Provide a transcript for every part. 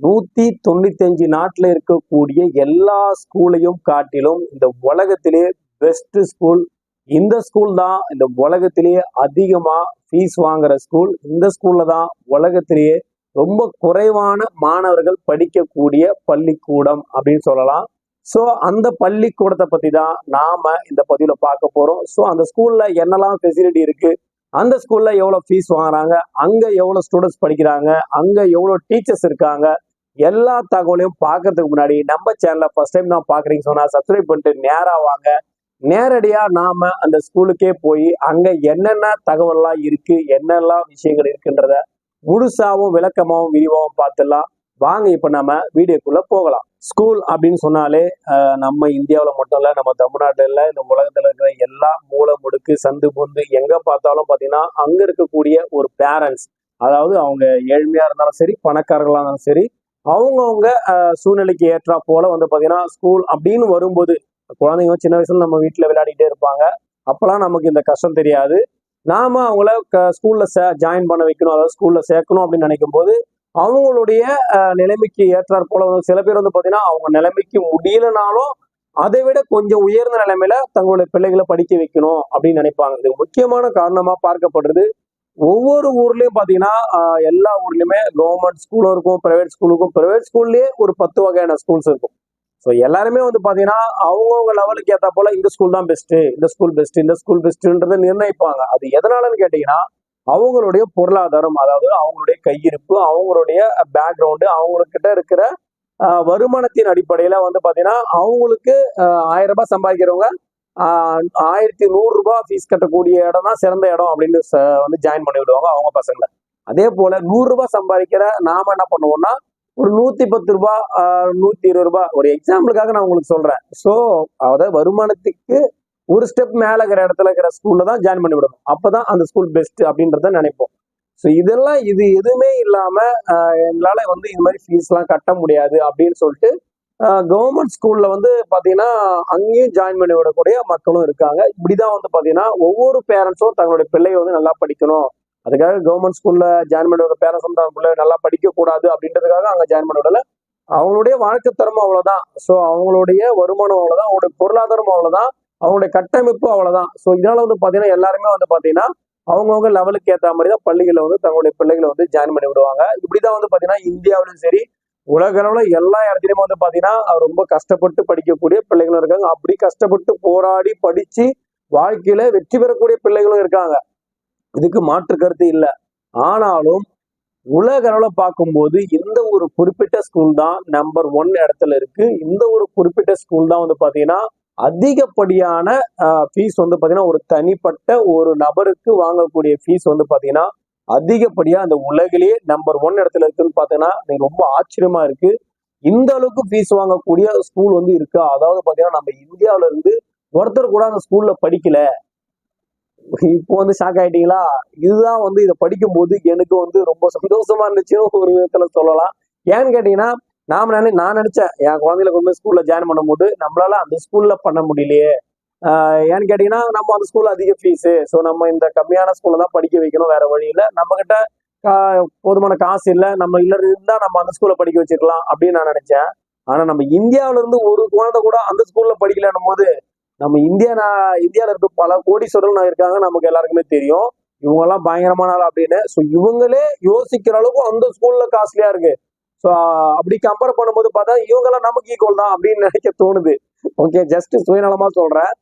நூத்தி தொண்ணூத்தி அஞ்சு நாட்டில் இருக்கக்கூடிய எல்லா ஸ்கூலையும் காட்டிலும் இந்த உலகத்திலே பெஸ்ட் ஸ்கூல் இந்த ஸ்கூல் தான். இந்த உலகத்திலேயே அதிகமா ஃபீஸ் வாங்குற ஸ்கூல் இந்த ஸ்கூல்ல தான். உலகத்திலேயே ரொம்ப குறைவான மாணவர்கள் படிக்கக்கூடிய பள்ளிக்கூடம் அப்படின்னு சொல்லலாம். ஸோ அந்த பள்ளிக்கூடத்தை பத்தி தான் நாம இந்த பதிவுல பார்க்க போறோம். ஸோ அந்த ஸ்கூல்ல என்னெல்லாம் ஃபெசிலிட்டி இருக்கு? அந்த ஸ்கூல்ல எவ்வளவு ஃபீஸ் வாங்குறாங்க? அங்க எவ்வளவு ஸ்டூடெண்ட்ஸ் படிக்கிறாங்க? அங்க எவ்வளவு டீச்சர்ஸ் இருக்காங்க? எல்லா தகவலையும் பார்க்கறதுக்கு முன்னாடி நம்ம சேனலை ஃபர்ஸ்ட் டைம் தான் பாக்குறீங்க சொன்னா சப்ஸ்கிரைப் பண்ணிட்டு நேரா வாங்க. நேரடியா நாம அந்த ஸ்கூலுக்கே போய் அங்க என்னென்ன தகவல்லாம் இருக்கு என்னெல்லாம் விஷயங்கள் இருக்குன்றத முழுசாவும் விளக்கமாகவும் விரிவாகவும் பார்த்துடலாம். வாங்க இப்ப நம்ம வீடியோக்குள்ள போகலாம். ஸ்கூல் அப்படின்னு சொன்னாலே நம்ம இந்தியாவில் மட்டும் இல்லை நம்ம தமிழ்நாட்டில் இல்ல இந்த உலகத்தில் இருக்கிற எல்லா மூலை முடுக்கு சந்து பொந்து எங்கே பார்த்தாலும் பார்த்தீங்கன்னா அங்கே இருக்கக்கூடிய ஒரு பேரண்ட்ஸ் அதாவது அவங்க ஏழ்மையாக இருந்தாலும் சரி பணக்காரர்களாக இருந்தாலும் சரி அவங்கவுங்க சூழ்நிலைக்கு ஏற்றா போல வந்து பார்த்தீங்கன்னா ஸ்கூல் அப்படின்னு வரும்போது குழந்தைங்க சின்ன வயசுல நம்ம வீட்டில் விளையாடிட்டே இருப்பாங்க. அப்போலாம் நமக்கு இந்த கஷ்டம் தெரியாது. நாம அவங்கள க- ஸ்கூல்ல சே ஜாயின் பண்ண வைக்கணும் அதாவது ஸ்கூல்ல சேர்க்கணும் அப்படின்னு நினைக்கும் போது அவங்களுடைய நிலைமைக்கு ஏற்றாற் போல வந்து சில பேர் வந்து பார்த்தீங்கன்னா அவங்க நிலைமைக்கு முடியலனாலும் அதை விட கொஞ்சம் உயர்ந்த நிலைமையில தங்களுடைய பிள்ளைகளை படிக்க வைக்கணும் அப்படின்னு நினைப்பாங்க. இது முக்கியமான காரணமா பார்க்கப்படுறது. ஒவ்வொரு ஊர்லயும் பாத்தீங்கன்னா எல்லா ஊர்லயுமே கவர்மெண்ட் ஸ்கூலும் இருக்கும் பிரைவேட் ஸ்கூலுக்கும் பிரைவேட் ஸ்கூல்லயே ஒரு பத்து வகையான ஸ்கூல்ஸ் இருக்கும். ஸோ எல்லாருமே வந்து பாத்தீங்கன்னா அவங்கவுங்க லெவலுக்கு ஏத்தா போல இந்த ஸ்கூல் தான் பெஸ்ட் இந்த ஸ்கூல் பெஸ்ட் இந்த ஸ்கூல் பெஸ்ட்ன்றதை நிர்ணயிப்பாங்க. அது எதனாலன்னு கேட்டீங்கன்னா அவங்களுடைய பொருளாதாரம் அதாவது அவங்களுடைய கையிருப்பு அவங்களுடைய பேக்ரவுண்டு அவங்கக்கிட்ட இருக்கிற வருமானத்தின் அடிப்படையில வந்து பாத்தீங்கன்னா அவங்களுக்கு ஆயிரம் ரூபாய் சம்பாதிக்கிறவங்க ஆயிரத்தி நூறுரூபா ஃபீஸ் கட்டக்கூடிய இடம் தான் சிறந்த இடம் அப்படின்னு வந்து ஜாயின் பண்ணி விடுவாங்க அவங்க பசங்களை. அதே போல நூறுரூபா சம்பாதிக்கிற நாம என்ன பண்ணுவோம்னா ஒரு நூத்தி பத்து ரூபாய் நூத்தி இருபது ரூபாய் ஒரு எக்ஸாம்பிளுக்காக நான் உங்களுக்கு சொல்றேன். ஸோ அதாவது வருமானத்துக்கு ஒரு ஸ்டெப் மேல இருக்கிற இடத்துல இருக்கிற ஸ்கூல்ல தான் ஜாயின் பண்ணி விடணும் அப்பதான் அந்த ஸ்கூல் பெஸ்ட் அப்படின்றத நினைப்போம். ஸோ இதெல்லாம் இது எதுவுமே இல்லாம எங்களால வந்து இது மாதிரி ஃபீஸ் எல்லாம் கட்ட முடியாது அப்படின்னு சொல்லிட்டு கவர்மெண்ட் ஸ்கூல்ல வந்து பாத்தீங்கன்னா அங்கேயும் ஜாயின் பண்ணி விடக்கூடிய மக்களும் இருக்காங்க. இப்படிதான் வந்து பாத்தீங்கன்னா ஒவ்வொரு பேரண்ட்ஸும் தங்களுடைய பிள்ளையை வந்து நல்லா படிக்கணும். அதுக்காக கவர்மெண்ட் ஸ்கூல்ல ஜாயின் பண்ணி விட பேரண்ட்ஸ் வந்து அவங்க பிள்ளை நல்லா படிக்க கூடாது அப்படின்றதுக்காக அங்க ஜாயின் பண்ண விடல. அவங்களுடைய வாழ்க்கை தரம் அவ்வளவுதான். ஸோ அவங்களுடைய வருமானம் அவ்வளவுதான். அவங்களுடைய பொருளாதாரம் அவ்வளவுதான். அவங்களுடைய கட்டமைப்பு அவ்வளவுதான். ஸோ இதனால வந்து பாத்தீங்கன்னா எல்லாருமே வந்து பாத்தீங்கன்னா அவங்கவுங்க லெவலுக்கு ஏற்ற மாதிரி தான் பள்ளிகளை வந்து தங்களுடைய பிள்ளைகளை வந்து ஜாயின் பண்ணி விடுவாங்க. இப்படிதான் வந்து பாத்தீங்கன்னா இந்தியாவிலும் சரி உலக அளவுல எல்லா இடத்துலயுமே வந்து பாத்தீங்கன்னா ரொம்ப கஷ்டப்பட்டு படிக்கக்கூடிய பிள்ளைகளும் இருக்காங்க. அப்படி கஷ்டப்பட்டு போராடி படிச்சு வாழ்க்கையில வெற்றி பெறக்கூடிய பிள்ளைகளும் இருக்காங்க. இதுக்கு மாற்று கருத்து இல்லை. ஆனாலும் உலக அளவுல பார்க்கும்போது இந்த ஒரு குறிப்பிட்ட ஸ்கூல் தான் நம்பர் ஒன் இடத்துல இருக்கு. இந்த ஒரு குறிப்பிட்ட ஸ்கூல் தான் வந்து பாத்தீங்கன்னா அதிகப்படியான ஃபீஸ் வந்து பாத்தீங்கன்னா ஒரு தனிப்பட்ட ஒரு நபருக்கு வாங்கக்கூடிய ஃபீஸ் வந்து பாத்தீங்கன்னா அதிகப்படியா அந்த உலகிலேயே நம்பர் ஒன் இடத்துல இருக்குன்னு பாத்தீங்கன்னா எனக்கு ரொம்ப ஆச்சரியமா இருக்கு. இந்த அளவுக்கு ஃபீஸ் வாங்கக்கூடிய ஸ்கூல் வந்து இருக்கு. அதாவது பாத்தீங்கன்னா நம்ம இந்தியாவுல இருந்து ஒருத்தர் கூட அந்த ஸ்கூல்ல படிக்கல. இப்போ வந்து ஷாக் ஆயிட்டீங்களா? இதுதான் வந்து இதை படிக்கும்போது எனக்கு வந்து ரொம்ப சந்தோஷமா இருந்துச்சுன்னு ஒரு விதத்துல சொல்லலாம். ஏன்னு கேட்டீங்கன்னா நாம நினை நான் நினைச்சேன் என் குழந்தைகளை கொண்டு ஸ்கூல்ல ஜாயின் பண்ணும்போது நம்மளால அந்த ஸ்கூல்ல பண்ண முடியலையே. ஏன்னு கேட்டீங்கன்னா நம்ம அந்த ஸ்கூல்ல அதிக ஃபீஸு ஸோ நம்ம இந்த கம்மியான ஸ்கூல்ல தான் படிக்க வைக்கணும் வேற வழி இல்லை. நம்ம கிட்ட கா- போதுமான காசு இல்லை நம்ம இல்ல இருந்தா நம்ம அந்த ஸ்கூல்ல படிக்க வச்சிருக்கலாம் அப்படின்னு நான் நினைச்சேன். ஆனா நம்ம இந்தியாவில இருந்து ஒரு குழந்தை கூட அந்த ஸ்கூல்ல படிக்கலன்னும் போது நம்ம இந்தியா நான் இந்தியாவில இருக்க பல கோடீஸ்வரர்கள் இருக்காங்க நமக்கு எல்லாருக்குமே தெரியும். இவங்க எல்லாம் பயங்கரமான ஆள் அப்படின்னு. ஸோ இவங்களே யோசிக்கிற அளவுக்கு அந்த ஸ்கூல்ல காஸ்ட்லியா இருக்கு. ஸோ அப்படி கம்பேர் பண்ணும்போது பார்த்தா இவங்க எல்லாம் நமக்கு ஈக்குவல் தான் அப்படின்னு நினைக்க தோணுது. ஓகே ஜஸ்ட் சுயநலமா சொல்றேன்.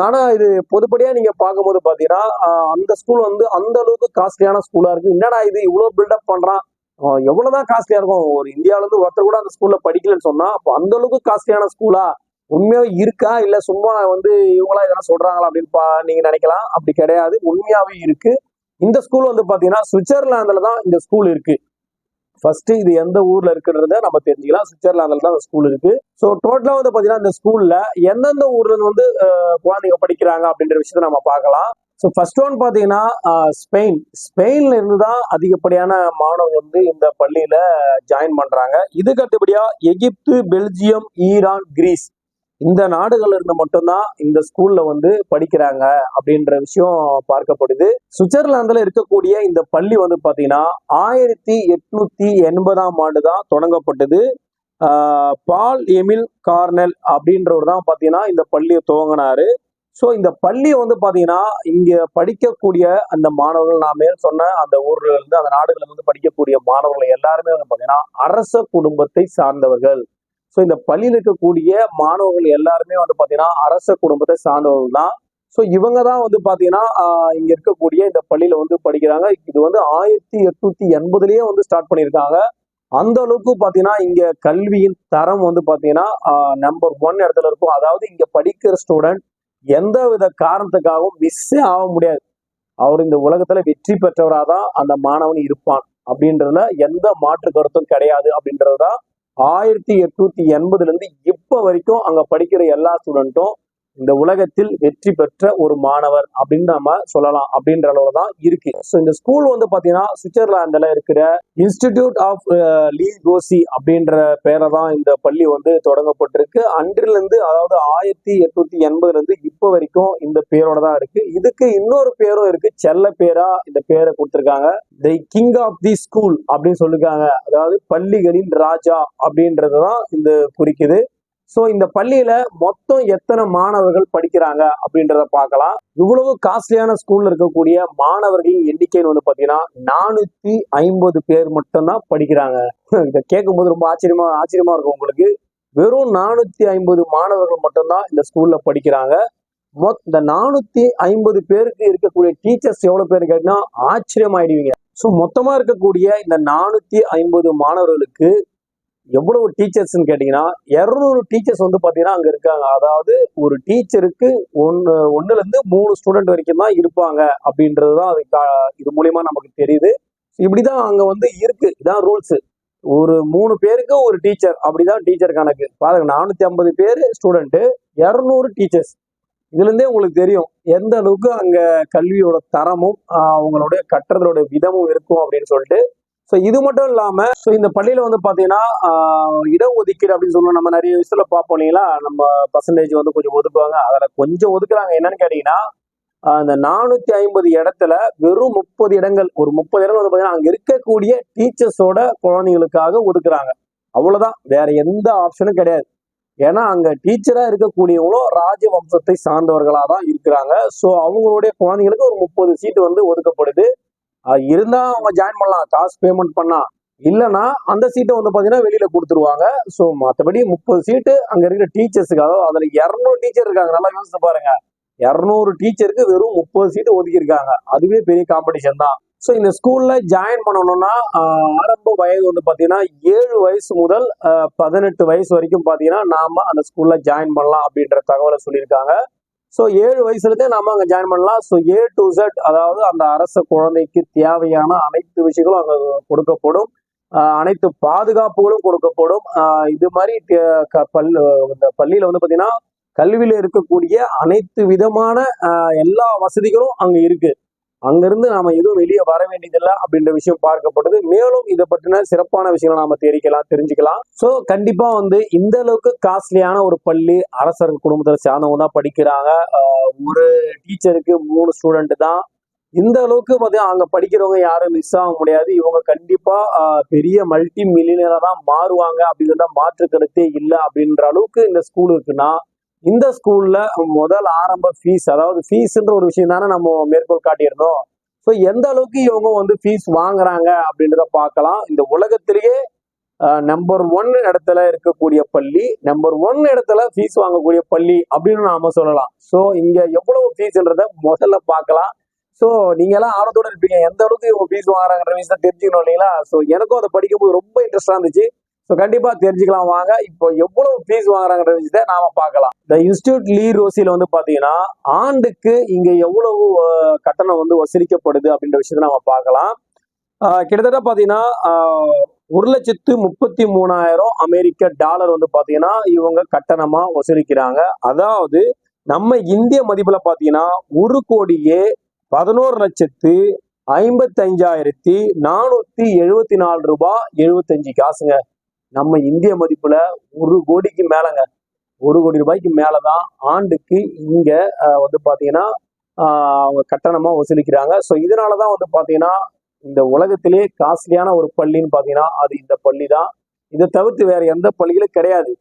ஆனா இது பொதுப்படியா நீங்க பார்க்கும்போது பாத்தீங்கன்னா அந்த ஸ்கூல் வந்து அந்த அளவுக்கு காஸ்ட்லியான ஸ்கூலா இருக்கு. என்னடா இது இவ்வளவு பில்டப் பண்றான்? எவ்வளவுதான் காஸ்ட்லியா இருக்கும். ஒரு இந்தியாவில இருந்து ஒருத்தர் கூட அந்த ஸ்கூல்ல படிக்கலன்னு சொன்னா அப்போ அந்த அளவுக்கு காஸ்ட்லியான ஸ்கூலா உண்மையாவே இருக்கா? இல்ல சும்மா வந்து இவங்களா இதெல்லாம் சொல்றாங்களா அப்படின்னு பா- நீங்க நினைக்கலாம். அப்படி கிடையாது. உண்மையாவே இருக்கு. இந்த ஸ்கூல் வந்து பாத்தீங்கன்னா சுவிட்சர்லாந்துல தான் இந்த ஸ்கூல் இருக்கு. ஃபர்ஸ்ட் இது எந்த ஊர்ல இருக்குன்றத நம்ம தெரிஞ்சுக்கலாம். சுவிட்சர்லாந்துல தான் அந்த ஸ்கூல் இருக்கு. ஸோ டோட்டலா வந்து பாத்தீங்கன்னா இந்த ஸ்கூல்ல எந்தெந்த ஊர்ல இருந்து வந்து குழந்தைங்க படிக்கிறாங்க அப்படின்ற விஷயத்த நம்ம பார்க்கலாம். ஸோ ஃபர்ஸ்ட் ஒன் பார்த்தீங்கன்னா ஸ்பெயின் ஸ்பெயின்ல இருந்து தான் அதிகப்படியான மாணவர்கள் வந்து இந்த பள்ளியில ஜாயின் பண்றாங்க. இதுக்கு அடுத்தபடியா எகிப்து பெல்ஜியம் ஈரான் கிரீஸ். இந்த நாடுகள்ல இருந்து மட்டும்தான் இந்த ஸ்கூல்ல வந்து படிக்கிறாங்க அப்படின்ற விஷயம் பார்க்கப்படுது. சுவிட்சர்லாந்துல இருக்கக்கூடிய இந்த பள்ளி வந்து பாத்தீங்கன்னா ஆயிரத்தி எட்நூத்தி எண்பதாம் ஆண்டு தான் தொடங்கப்பட்டது பால் எமில் கார்னல் அப்படின்றவர் தான் பாத்தீங்கன்னா இந்த பள்ளியை துவங்கினாரு. ஸோ இந்த பள்ளியை வந்து பாத்தீங்கன்னா இங்க படிக்கக்கூடிய அந்த மாணவர்கள் நான் மேல் சொன்ன அந்த ஊர்ல இருந்து அந்த நாடுகள்ல இருந்து படிக்கக்கூடிய மாணவர்கள் எல்லாருமே வந்து பாத்தீங்கன்னா அரச குடும்பத்தை சார்ந்தவர்கள். ஸோ இந்த பள்ளியில் இருக்கக்கூடிய மாணவர்கள் எல்லாருமே வந்து பார்த்தீங்கன்னா அரச குடும்பத்தை சார்ந்தவர்கள் தான் ஸோ இவங்க தான் வந்து பார்த்தீங்கன்னா இங்கே இங்க இருக்கக்கூடிய இந்த பள்ளியில வந்து படிக்கிறாங்க. இது வந்து ஆயிரத்தி எட்நூத்தி எண்பதுலேயே வந்து ஸ்டார்ட் பண்ணியிருக்காங்க. அந்த அளவுக்கு பார்த்தீங்கன்னா இங்க கல்வியின் தரம் வந்து பார்த்தீங்கன்னா நம்பர் ஒன் இடத்துல இருக்கும். அதாவது இங்க படிக்கிற ஸ்டூடெண்ட் எந்த வித காரணத்துக்காகவும் மிஸ்ஸே ஆக முடியாது. அவர் இந்த உலகத்துல வெற்றி பெற்றவராக தான் அந்த மாணவன் இருப்பான். அப்படின்றதுல எந்த மாற்று கருத்தும் கிடையாது அப்படின்றதுதான் ஆயிரத்தி எட்நூத்தி எண்பதுல இருந்து இப்ப வரைக்கும் அங்க படிக்கிற எல்லா ஸ்டூடெண்ட்டும் இந்த உலகத்தில் வெற்றி பெற்ற ஒரு மாணவர் அப்படின்னு நம்ம சொல்லலாம் அப்படின்ற அளவு தான் இருக்கு. ஸோ இந்த ஸ்கூல் வந்து பார்த்தீங்கன்னா சுவிட்சர்லாந்துல இருக்கிற இன்ஸ்டிடியூட் ஆஃப் லீ கோசி அப்படின்ற பேரை தான் இந்த பள்ளி வந்து தொடங்கப்பட்டிருக்கு. அன்றிலிருந்து அதாவது ஆயிரத்தி எட்நூத்தி எண்பதுல இருந்து இப்போ வரைக்கும் இந்த பேரோட தான் இருக்கு. இதுக்கு இன்னொரு பேரும் இருக்கு. செல்ல பேரா இந்த பேரை கொடுத்துருக்காங்க. The king of the school அப்படின்னு சொல்லிருக்காங்க. அதாவது பள்ளிகளின் ராஜா அப்படின்றது தான் இந்த குறிக்குது. ஸோ இந்த பள்ளியில மொத்தம் எத்தனை மாணவர்கள் படிக்கிறாங்க அப்படின்றத பார்க்கலாம். இவ்வளவு காஸ்ட்லியான ஸ்கூல்ல இருக்கக்கூடிய மாணவர்களின் எண்ணிக்கைன்னு வந்து பாத்தீங்கன்னா நானூத்தி ஐம்பது பேர் மட்டும்தான் படிக்கிறாங்க. இதை கேட்கும்போது ரொம்ப ஆச்சரியமா ஆச்சரியமா இருக்கும் உங்களுக்கு. வெறும் நானூத்தி ஐம்பது மாணவர்கள் மட்டும்தான் இந்த ஸ்கூல்ல படிக்கிறாங்க. மொத் இந்த நானூத்தி ஐம்பது பேருக்கு இருக்கக்கூடிய டீச்சர்ஸ் எவ்வளவு பேர் கேட்டீங்கன்னா ஆச்சரியமாயிடுவீங்க. ஸோ மொத்தமா இருக்கக்கூடிய இந்த நானூத்தி ஐம்பது மாணவர்களுக்கு எவ்வளவு டீச்சர்ஸ்ன்னு கேட்டீங்கன்னா இரநூறு டீச்சர்ஸ் வந்து பார்த்தீங்கன்னா அங்கே இருக்காங்க. அதாவது ஒரு டீச்சருக்கு ஒன்று ஒன்றுலேருந்து மூணு ஸ்டூடெண்ட் வரைக்கும் தான் இருப்பாங்க அப்படின்றது தான் அது கா- இது மூலயமா நமக்கு தெரியுது. இப்படி தான் அங்கே வந்து இருக்கு. இதான் ரூல்ஸு ஒரு மூணு பேருக்கு ஒரு டீச்சர் அப்படிதான் டீச்சர் கணக்கு. பாருங்க நானூற்றி ஐம்பது பேர் ஸ்டூடெண்ட்டு இரநூறு டீச்சர்ஸ் இதுலேருந்தே உங்களுக்கு தெரியும் எந்த அளவுக்கு அங்கே கல்வியோட தரமும் அவங்களுடைய கட்டுறதோட விதமும் இருக்கும் அப்படின்னு சொல்லிட்டு ஸோ இது மட்டும் இல்லாமல் ஸோ இந்த பள்ளியில் வந்து பார்த்தீங்கன்னா ஆஹ் இடஒதுக்கீடு அப்படின்னு சொல்லுவோம் நம்ம நிறைய விஷயத்தில் பார்ப்போம் இல்லைங்களா? நம்ம பர்சன்டேஜ் வந்து கொஞ்சம் ஒதுக்குவாங்க. அதில் கொஞ்சம் ஒதுக்குறாங்க. என்னன்னு கேட்டிங்கன்னா அந்த நானூற்றி ஐம்பது இடத்துல வெறும் முப்பது இடங்கள் ஒரு முப்பது இடங்கள் வந்து பார்த்தீங்கன்னா அங்கே இருக்கக்கூடிய டீச்சர்ஸோட குழந்தைங்களுக்காக ஒதுக்குறாங்க. அவ்வளோதான் வேற எந்த ஆப்ஷனும் கிடையாது. ஏன்னா அங்கே டீச்சராக இருக்கக்கூடியவங்களும் ராஜவம்சத்தை சார்ந்தவர்களாக தான் இருக்கிறாங்க. ஸோ அவங்களுடைய குழந்தைங்களுக்கு ஒரு முப்பது சீட்டு வந்து ஒதுக்கப்படுது. இருந்தா அவங்க ஜாயின் பண்ணலாம். காசு பேமெண்ட் பண்ணா. இல்லைன்னா அந்த சீட்டை வந்து பார்த்தீங்கன்னா வெளியில கொடுத்துருவாங்க. ஸோ மற்றபடி முப்பது சீட்டு அங்கே இருக்கிற டீச்சர்ஸுக்காக அதாவது இரநூறு டீச்சர் இருக்காங்க. நல்லா யோசிச்சு பாருங்க. இரநூறு டீச்சருக்கு வெறும் முப்பது சீட்டு ஒதுக்கியிருக்காங்க. அதுவே பெரிய காம்படிஷன் தான். ஸோ இந்த ஸ்கூல்ல ஜாயின் பண்ணணும்னா ஆரம்ப வயது வந்து பார்த்தீங்கன்னா ஏழு வயசு முதல் பதினெட்டு வயசு வரைக்கும் பார்த்தீங்கன்னா நாம அந்த ஸ்கூல்ல ஜாயின் பண்ணலாம் அப்படின்ற தகவலை சொல்லியிருக்காங்க. ஸோ ஏழு வயசுலேருந்தே நம்ம நாம அங்க ஜாயின் பண்ணலாம். ஸோ ஏ டு செட் அதாவது அந்த அரச குழந்தைக்கு தேவையான அனைத்து விஷயங்களும் அங்க கொடுக்கப்படும். அனைத்து பாதுகாப்புகளும் கொடுக்கப்படும். இது மாதிரி பல் இந்த பள்ளியில வந்து பாத்தீங்கன்னா கல்வியில இருக்கக்கூடிய அனைத்து விதமான எல்லா வசதிகளும் அங்க இருக்கு. அங்கிருந்து நாம எதுவும் வெளியே வர வேண்டியதில்லை அப்படின்ற விஷயம் பார்க்கப்படுது. மேலும் இதை பற்றின சிறப்பான விஷயங்களை நாம தெரிவிக்கலாம் தெரிஞ்சுக்கலாம். ஸோ கண்டிப்பா வந்து இந்த அளவுக்கு காஸ்ட்லியான ஒரு பள்ளி அரசர் குடும்பத்தை சார்ந்தவங்க தான் படிக்கிறாங்க. ஒரு டீச்சருக்கு மூணு ஸ்டூடெண்ட் தான். இந்த அளவுக்கு பார்த்தீங்கன்னா அங்க படிக்கிறவங்க யாரும் மிஸ் ஆக முடியாது. இவங்க கண்டிப்பா பெரிய மல்டி மில்லியனரா தான் மாறுவாங்க அப்படிங்கிற மாற்று கருத்தே இல்லை அப்படின்ற அளவுக்கு இந்த ஸ்கூல் இருக்குன்னா இந்த ஸ்கூல்ல முதல் ஆரம்ப ஃபீஸ் அதாவது ஃபீஸ்ன்ற ஒரு விஷயம் தானே நம்ம மேற்கோள் காட்டியிருந்தோம். ஸோ எந்த அளவுக்கு இவங்க வந்து ஃபீஸ் வாங்குறாங்க அப்படின்றத பார்க்கலாம். இந்த உலகத்திலேயே நம்பர் ஒன் இடத்துல இருக்கக்கூடிய பள்ளி நம்பர் ஒன் இடத்துல ஃபீஸ் வாங்கக்கூடிய பள்ளி அப்படின்னு நாம சொல்லலாம். ஸோ இங்க எவ்வளவு ஃபீஸ்ன்றத முதல்ல பார்க்கலாம். ஸோ நீங்க எல்லாம் ஆர்வத்தோட இருப்பீங்க. எந்த அளவுக்கு இவங்க ஃபீஸ் வாங்குறாங்கன்ற விஷயத்த தெரிஞ்சுக்கணும் இல்லைங்களா? ஸோ எனக்கும் அதை படிக்கும்போது ரொம்ப இன்ட்ரெஸ்டா இருந்துச்சு. ஸோ கண்டிப்பாக தெரிஞ்சுக்கலாம் வாங்க. இப்போ எவ்வளவு ஃபீஸ் வாங்குறாங்கிற விஷயத்தை நாம பார்க்கலாம். இந்த இன்ஸ்டியூட் லீ ரோசியில் வந்து பாத்தீங்கன்னா ஆண்டுக்கு இங்கே எவ்வளவு கட்டணம் வந்து வசூலிக்கப்படுது அப்படின்ற விஷயத்த நாம பார்க்கலாம். ஆஹ், கிட்டத்தட்ட பாத்தீங்கன்னா ஒரு லட்சத்து முப்பத்தி மூணாயிரம் அமெரிக்க டாலர் வந்து பாத்தீங்கன்னா இவங்க கட்டணமா வசூலிக்கிறாங்க. அதாவது நம்ம இந்திய மதிப்பில் பார்த்தீங்கன்னா ஒரு கோடியே பதினோரு லட்சத்து ஐம்பத்தஞ்சாயிரத்தி நானூற்றி எழுபத்தி நாலு ரூபாய் எழுபத்தஞ்சு காசுங்க. நம்ம இந்திய மதிப்புல ஒரு கோடிக்கு மேலங்க. ஒரு கோடி ரூபாய்க்கு மேலதான் ஆண்டுக்கு இங்க வந்து பாத்தீங்கன்னா ஆஹ், அவங்க கட்டணமா வசூலிக்கிறாங்க. ஸோ இதனாலதான் வந்து பாத்தீங்கன்னா இந்த உலகத்திலே காஸ்ட்லியான ஒரு பள்ளின்னு பாத்தீங்கன்னா அது இந்த பள்ளி தான் இதை தவிர்த்து வேற எந்த பள்ளிகளும் கிடையாது.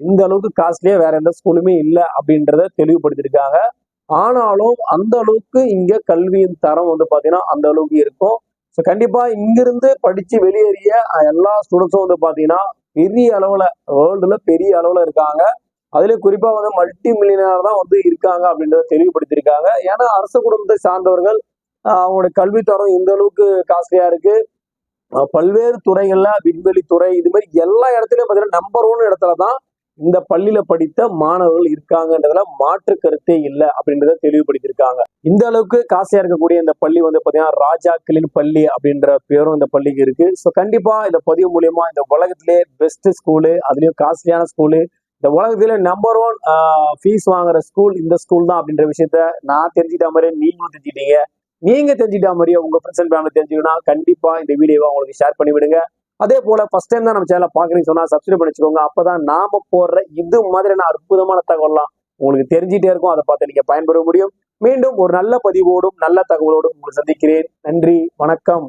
இந்த அளவுக்கு காஸ்ட்லியா வேற எந்த ஸ்கூலுமே இல்லை அப்படின்றத தெளிவுபடுத்திருக்காங்க ஆனாலும் அந்த அளவுக்கு இங்க கல்வியின் தரம் வந்து பாத்தீங்கன்னா அந்த அளவுக்கு இருக்கும். ஸோ கண்டிப்பா இங்கிருந்து படிச்சு வெளியேறிய எல்லா ஸ்டூடெண்ட்ஸும் வந்து பாத்தீங்கன்னா பெரிய அளவுல வேர்ல்டுல பெரிய அளவுல இருக்காங்க. அதுலேயும் குறிப்பா வந்து மல்டி மில்லியனர் தான் வந்து இருக்காங்க அப்படின்றத தெளிவுபடுத்தியிருக்காங்க. ஏன்னா அரச குடும்பத்தை சார்ந்தவர்கள் அவங்களோட அவங்களோட கல்வித்தரம் இந்த அளவுக்கு காஸ்ட்லியா இருக்கு. பல்வேறு துறைகள்ல விண்வெளி துறை இது மாதிரி எல்லா இடத்துலயும் பாத்தீங்கன்னா நம்பர் ஒன் இடத்துல தான் இந்த பள்ளியில படித்த மாணவர்கள் இருக்காங்கன்றதுல மாற்று கருத்தே இல்லை அப்படின்றத தெளிவுபடுத்தியிருக்காங்க. இந்த அளவுக்கு காசையா இருக்கக்கூடிய இந்த பள்ளி வந்து பாத்தீங்கன்னா ராஜாக்களின் பள்ளி அப்படின்ற பேரும் இந்த பள்ளிக்கு இருக்கு. ஸோ கண்டிப்பா இந்த பதிவு மூலியமா இந்த உலகத்திலே பெஸ்ட் ஸ்கூலு அதுலயும் காஸ்ட்லியான ஸ்கூலு இந்த உலகத்திலே நம்பர் ஒன் ஃபீஸ் வாங்குற ஸ்கூல் இந்த ஸ்கூல் தான் அப்படின்ற விஷயத்த நான் தெரிஞ்சுக்கிட்ட மாதிரியே நீங்களும் தெரிஞ்சுட்டீங்க நீங்க தெரிஞ்சுக்கிட்ட மாதிரியே உங்க ஃப்ரெண்ட்ஸ் அண்ட் ஃபேமிலி தெரிஞ்சுக்கணும்னா கண்டிப்பா இந்த வீடியோவை உங்களுக்கு ஷேர் பண்ணி விடுங்க அதே போல ஃபர்ஸ்ட் டைம் தான் நம்ம சேனலை பாக்குறீங்க சொன்னா சப்ஸ்கிரைப் பண்ணி வச்சுக்கோங்க அப்பதான் நாம போடுற இது மாதிரியான அற்புதமான தகவல்லாம் உங்களுக்கு தெரிஞ்சிட்டே இருக்கும். அதை பார்த்து நீங்க பயன்பெற முடியும். மீண்டும் ஒரு நல்ல பதிவோடும் நல்ல தகவலோடும் உங்களை சந்திக்கிறேன். நன்றி வணக்கம்.